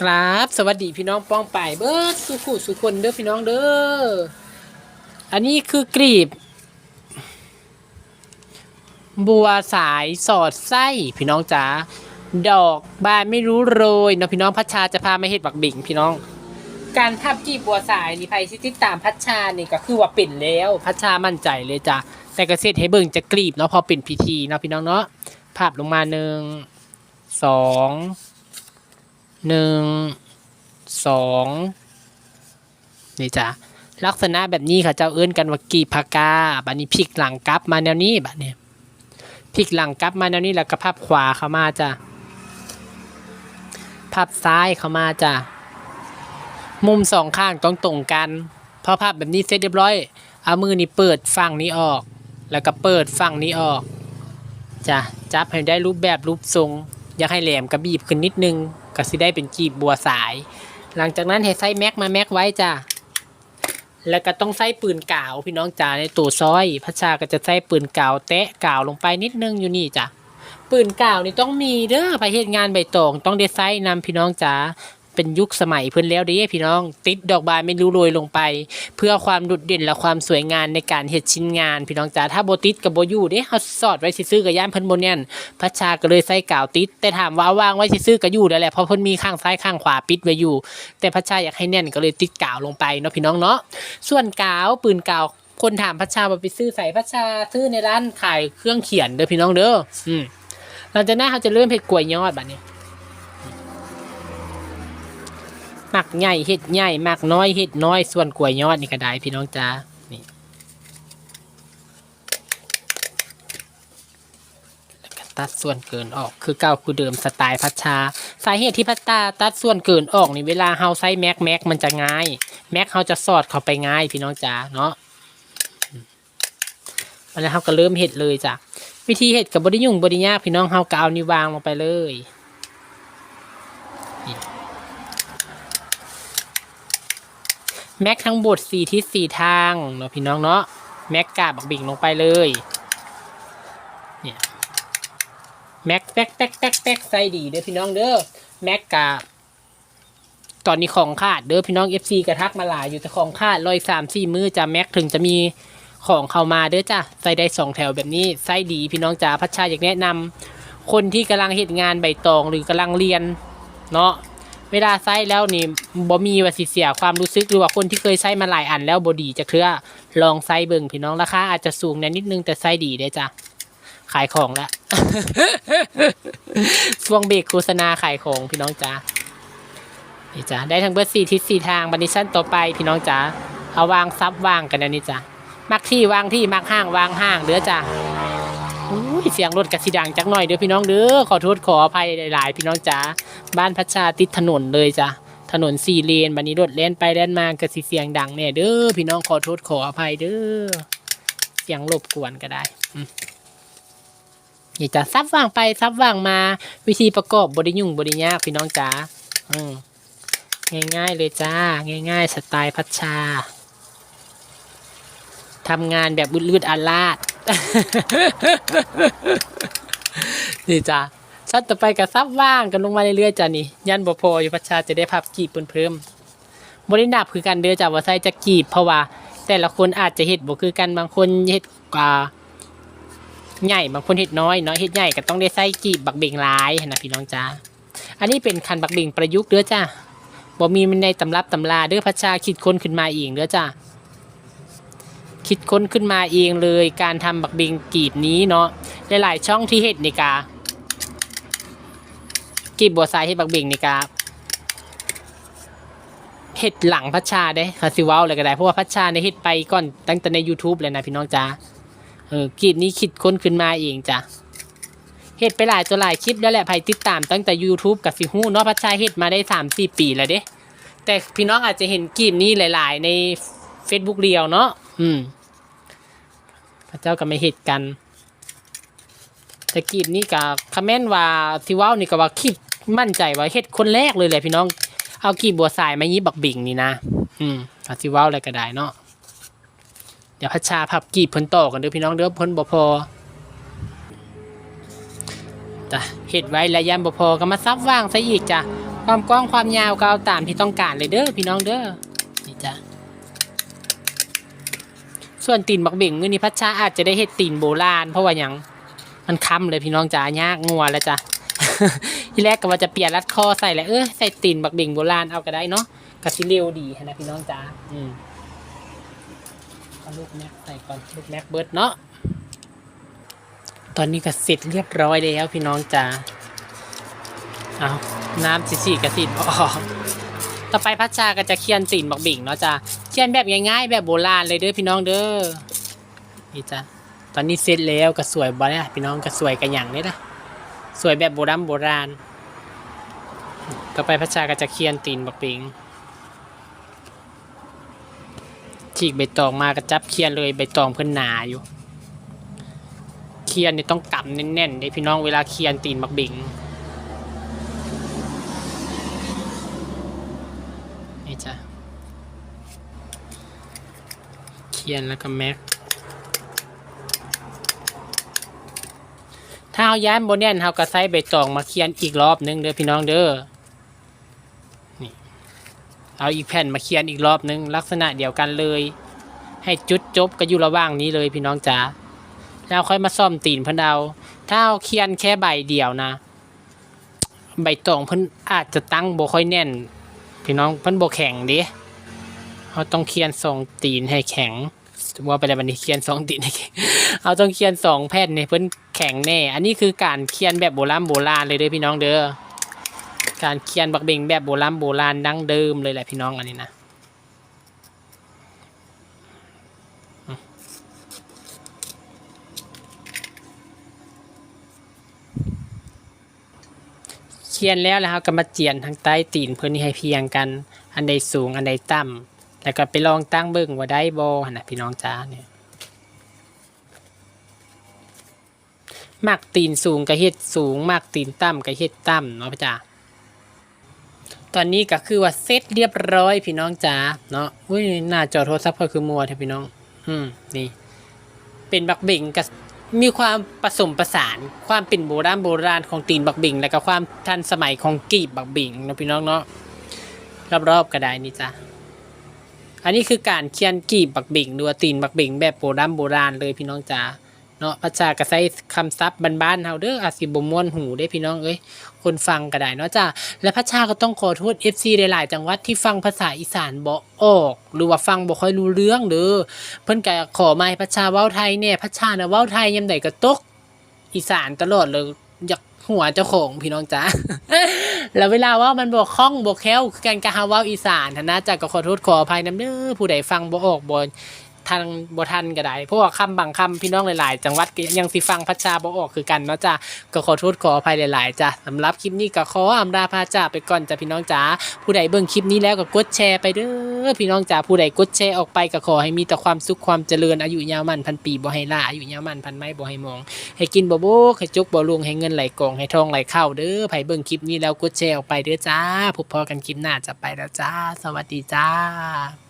ครับ สวัสดีพี่น้องป้องป่ายเบิร์ดสุขุสุคนเด้อพี่น้องเด้อ อันนี้คือกรีบ บัวสายสอดไส้พี่น้องจ๋าดอกบานไม่รู้โรยเนาะพี่น้องพัชชาจะพามาเฮ็ดบักบิ่งพี่น้อง การทับกีบบัวสายนี่ไพสิติดตามพัชชานี่ก็คือว่าเป็นแล้ว พัชชามั่นใจเลยจ้ะแต่กระเซ็ดให้เบิ่งจะกรีบเนาะพอเป็นพิธีเนาะพี่น้องเนาะภาพลงมาหนึ่งสอง หนึ่งสองนี่จ้ะลักษณะแบบนี้ค่ะเจ้าเอิ้นกันว่ากีพากาบัดนี้พลิกหลังกลับมาแนวนี้บัดนี้พลิกหลังกลับมาแนวนี้แล้วก็พับขวาเข้ามาจ้ะพับซ้ายเข้ามาจ้ะมุมสองข้างต้องตรงกันพอภาพแบบนี้เสร็จเรียบร้อยเอามือนี่เปิดฝั่งนี้ออก แล้วก็เปิดฝั่งนี้ออกจ้ะจับให้ได้รูปแบบรูปทรง อยากให้แหลมกระบีบขึ้นนิดนึง ก็สิได้เป็นกีบบัวสาย หลังจากนั้นให้ใส่แม็กมาแม็กไว้จ้าแล้วก็ต้องใส่ปืนกาวพี่น้องจ๋าในตัวซอยพระชาก็จะใส่ปืนกาวแตะกาวลงไปนิดนึงอยู่นี่จ้ะปืนกาวนี่ต้องมีเด้อไปเหตุงานใบตองต้องได้ใส่นำพี่น้องจ๋า เป็นยุคสมัยเพิ่นแล้วเด้พี่น้อง ติดดอกบานไม่รู้โรยลงไป เพื่อความดุดเด่นและความสวยงามในการเฮ็ดชิ้นงาน พี่น้องจ๋าถ้าโบติดกับโบอยู่เด้เฮาสอดไว้ซื่อๆกับย่านเพิ่นบ่แน่นพัชชาก็เลยใส่กาวติด แต่ถามว่าวางไว้ซื่อๆก็อยู่ได้แหละเพราะเพิ่นมีข้างซ้ายข้างขวาปิดไว้อยู่ แต่พัชชาอยากให้แน่นก็เลยติดกาวลงไปเนาะพี่น้องเนาะส่วนกาวปืนกาวคนถามพัชชาว่าไปซื้อใส่พัชชาซื้อในร้านขายเครื่องเขียนเด้อพี่น้องเด้ออืมหลังจากนั้นเขาจะเริ่มเฮ็ดกล้วยยอดบัดนี้ หมักใหญ่เห็ดใหญ่หมักน้อยเห็ดน้อย ส่วนกล้วยยอดนี่ก็ได้พี่น้องจ้านี่แล้วก็ตัดส่วนเกินออกคือเก่าคือเดิมสไตล์พัชชา สาเหตุที่พัชตาตัดส่วนเกินออกนี่เวลาเฮาใช้แม็กแม็กมันจะง่ายแม็กเฮาจะสอดเข้าไปง่ายพี่น้องจ้าเนาะอืมแล้วเฮาก็เริ่มเห็ดเลยจ้ะวิธีเห็ดกับบไดิยุ่งบไดิยากพี่น้องเฮาก็เอานิ้ววางลงไปเลย แม็กทั้งบทสี่ทิศสี่ทางเนาะพี่น้องเนาะแม็กกาบักบิ่งลงไปเลยเนี่ยแม็กแป๊กแป๊กแป๊กแป๊กใส่ดีเด้อพี่น้องเด้อแม็กกาตอนนี้ของขาดเด้อพี่น้อง FC กระทักมาหลายอยู่แต่ของขาดร้อยสามสี่มือจะแม็กถึงจะมีของเข้ามาเด้อจ้ะใส่ได้สองแถวแบบนี้ใส่ดีพี่น้องจ๋าพัชชาอยากแนะนำคนที่กำลังเหตุงานใบตองหรือกำลังเรียนเนาะ เวลาใช้แล้วนี่บ่มีว่าสิเสียความรู้สึกหรือว่าคนที่เคยใช้มาหลายอันแล้วบ่ดีจะเครือลองใช้เบิ่งพี่น้องราคาอาจจะสูงแน่นิดนึงแต่ใช้ดีเด้จ้ะขายของละช่วงเบรกโฆษณาขายของพี่น้องจ้านี่จ้ะได้ทั้งเบิดสี่ทิศสี่ทางบันดิชั่นต่อไปพี่น้องจ้าเอาวางซับวางกันนะนี่จ้ะมักที่วางที่มักห้างวางห้างเด้อจ้ะ เสียงรถกระสีดังจักหน่อยเด้อพี่น้องเด้อขอโทษขออภัยหลาย ๆ พี่น้องจ้าบ้านพัชชาติดถนนเลยจ้ะถนนสี่เลนบันนี้รถเล่นไปเล่นมากระสีเสียงดังเนี่ยเด้อพี่น้องขอโทษขออภัยเด้อเสียงรบกวนก็ได้อืมนี่จะซับว่างไปซับว่างมา วิธีประกอบบริยุ่งบริยากพี่น้องจ๋าง่ายๆเลยจ้า ง่าย ๆ สไตล์พัชชาทำงานแบบลืดๆอาลาด นี่จ้าช็อตต่อไปกับซับว่างกันลงมาเรื่อยๆจ้ะนี่ ยันบ่พออยู่พัชชาจะได้พับกีบเพิ่มบ่ได้นับคือกันเด้อจ้ะว่าใส่จะกีบเพราะว่า แต่ละคนอาจจะเฮ็ดบ่คือกันบางคนเฮ็ดกว่าใหญ่บางคนเฮ็ดน้อยเนาะเฮ็ดใหญ่ก็ต้องได้ใส่กีบบักเบ่งหลายนะพี่น้องจ้าอันนี้เป็นคันบักเบ่งประยุกต์เด้อจ้ะบ่มีมันในตำรับตำราเด้อพัชชาคิดค้นขึ้นมาเองเด้อจ้ะ คิดค้นขึ้นมาเองเลยการทำบักเบ่งกีบนี้เนาะหลายๆช่องที่เฮ็ดนี่กากีบบัวทรายเฮ็ดบักเบ่งนี่กาเฮ็ดหลังพัชชาได้คาซิว้าเลยก็ได้เพราะว่าพัชชาในยเฮ็ดไปก่อนตั้งแต่ใน YouTube เลยนะพี่น้องจ้าเออกีบนี้คิดค้นขึ้นมาเองจ้ะเฮ็ดไปหลายตัวหลายคลิปแล้วแหละใครติดตามตั้งแต่ YouTube กับสิฮู้เนาะพัชชาเฮ็ดมาได้3 4ปีแล้วเด้แต่พี่น้องอาจจะเห็นกีบนี้หลาย ๆ ใน Facebook เรียวเนาะอืม พระเจ้าก็ไม่เฮ็ดกันแต่กีบนี่กับคอมเมนต์ว่าที่ว้านี่ก็ว่าคิดมั่นใจว่าเฮ็ดคนแรกเลยแหละพี่น้อง เอากีบบัวสายมายี้บักบิ่งนี่นะ อืมเอาที่ว้าอะไรก็ได้เนาะ เดี๋ยวพัชชาพับกีบเพิ่นต่อกันเด้อพี่น้องเด้อเพิ่นบ่พอจ้ะเฮ็ดไว้แล้วยันบ่พอก็มาซับว่างซะอีกจ้ะ ความกว้างความยาวก็เอาตามที่ต้องการเลยเด้อพี่น้องเด้อนี่จ้ะ ส่วนตีนบักเบ่งมื้อนี้พัชชาอาจจะได้เฮ็ดตีนโบราณเพราะว่าหยังมันค้ำเลยพี่น้องจ๋ายากงัวแล้วจ้ะที่แรกก็ว่าจะเปลี่ยนรัดคอใส่แหละเออใส่ตีนบักเบ่งโบราณเอาก็ได้เนาะก็สิเร็วดีนะพี่น้องจ๋าอืมเอาลูกแม็กใส่ก่อนลูกแม็กเบิร์ดเนาะตอนนี้ก็เสร็จเรียบร้อยแล้วพี่น้องจ๋าเอาน้ำสีสีกระสิบออกต่อไปพัชชาก็จะเคียนตีนบักเบ่งเนาะจ้ะ เคียนแบบง่ายๆแบบโบราณเลยเด้อพี่น้องเด้อนี่จ้ะตอนนี้เสร็จแล้วก็สวยบ่เนี่ยพี่น้องก็สวยกันอย่างนี้นะสวยแบบโบราณโบราณต่อไปพระชาก็จะเคียนตีนบักปิงฉีกใบตองมากระจับเคียนเลยใบตองเพิ่นหนาอยู่ เคียนนี่ต้องกำแน่นๆเด้พี่น้องเวลาเคียนตีนบักบิงนี่จ้ะ เคียนแล้วก็แม็กถ้าเอาย้ายโบเนียนเฮาก็ใส่ใบตองมาเคียนอีกรอบหนึงเด้อพี่น้องเด้อนี่เอาอีกแผ่นมาเคียนอีกรอบหนึงลักษณะเดียวกันเลย ให้จุดจบก็อยู่ระหว่างนี้เลยพี่น้องจ๋าแล้วค่อยมาซ่อมตีนพิ่นเอาถ้าเอาเคียนแค่ใบเดียวนะ ใบตองเพิ่นอาจจะตั้งบ่ค่อยแน่น พี่น้องเพิ่นบ่แข็งเด้ เราต้องเคียนสองตีนให้แข็งว่าไปแล้ววันนี้เคียนสองตีนให้แข็งเอาต้องเคียนสองแผ่นเนี่ยเพิ่นแข็งแน่ อันนี้คือการเคียนแบบโบราณโบราณเลยเด้อพี่น้องเด้อการเคียนบักเบงแบบโบราณโบราณดั้งเดิมเลยแหละพี่น้องอันนี้นะเคียนแล้วแล้วเราก็มาเจียนทางใต้ตีนเพื่อนี่ให้เพียงกัน อันใดสูงอันใดต่ำ แล้วก็ไปลองตั้งเบิ่งว่าได้บ่หั่นนะพี่น้องจ้าเนี่ยมากตีนสูงก็เฮ็ดสูง มากตีนต่ำก็เฮ็ดต่ำเนาะพี่จ๋าตอนนี้ก็คือว่าเสร็จเรียบร้อยพี่น้องจ๋าเนาะอุ้ยหน้าจอโทรศัพท์ก็คือมัวแท้พี่น้อง อืมนี่ เป็นบักเบ่งกับมีความผสมประสาน ความเป็นโบราณโบราณของตีนบักบ่งแล้วก็ความทันสมัยของกีบบักบ่งเนาะพี่น้องเนาะรอบๆก็ได้นี่จ้ะ อันนี้คือการเขียนกีบบักเบ่งหรือว่าตีนบักเบ่งแบบโบราณโบราณเลยพี่น้องจ๋าเนาะพระชากระใช้คำซับบ้านๆเฮาเด้ออาสิบ่ม่วนหูได้พี่น้องเอ้ยคนฟังก็ได้เนาะจ้าและพระชาก็ต้องขอโทษ FC หลายๆจังหวัดที่ฟังภาษาอีสานบ่ออก หรือว่าฟังบ่ค่อยรู้เรื่องเด้อเพิ่นก็ขอมาให้พระชาเว้าไทยเนี่ยพระชาน่ะเว้าไทยยามใดก็ตก อีสานตลอดเลยอยาก หัวเจ้าของพี่น้องจ้าแล้วเวลาว่ามันบ่คล่องบ่แค้วคือกันกะฮาว้าอีสานทนะจาก็ขอโทษขออภัยน้ำเด้อผู้ใดฟังบ่ออกบ่ ทางบ่ทันก็ได้เพราะว่าคำบางคำพี่น้องหลายๆ จังหวัดก็ยังสิฟังพัชชาบ่ออกคือกันเนาะจ้ะก็ขอโทษขออภัยหลายๆจ้ะสำหรับคลิปนี้ก็ขออำลาพาจ้าไปก่อนจ้ะพี่น้องจ๋าผู้ใดเบิ่งคลิปนี้แล้วก็กดแชร์ไปเด้อพี่น้องจ๋าผู้ใดกดแชร์ออกไปก็ขอให้มีแต่ความสุขความเจริญอายุยาวมันพันปีบ่ให้ล่าอายุยาวมันพันไม้บ่ให้มอง ให้กินบ่โบกให้จุกบ่ลุงให้เงินไหลกองให้ทองไหลเข้าเด้อไผเบิ่งคลิปนี้แล้วกดแชร์ออกไปเด้อจ้าพบพอกันคลิปหน้าจะไปแล้วจ้า สวัสดีจ้า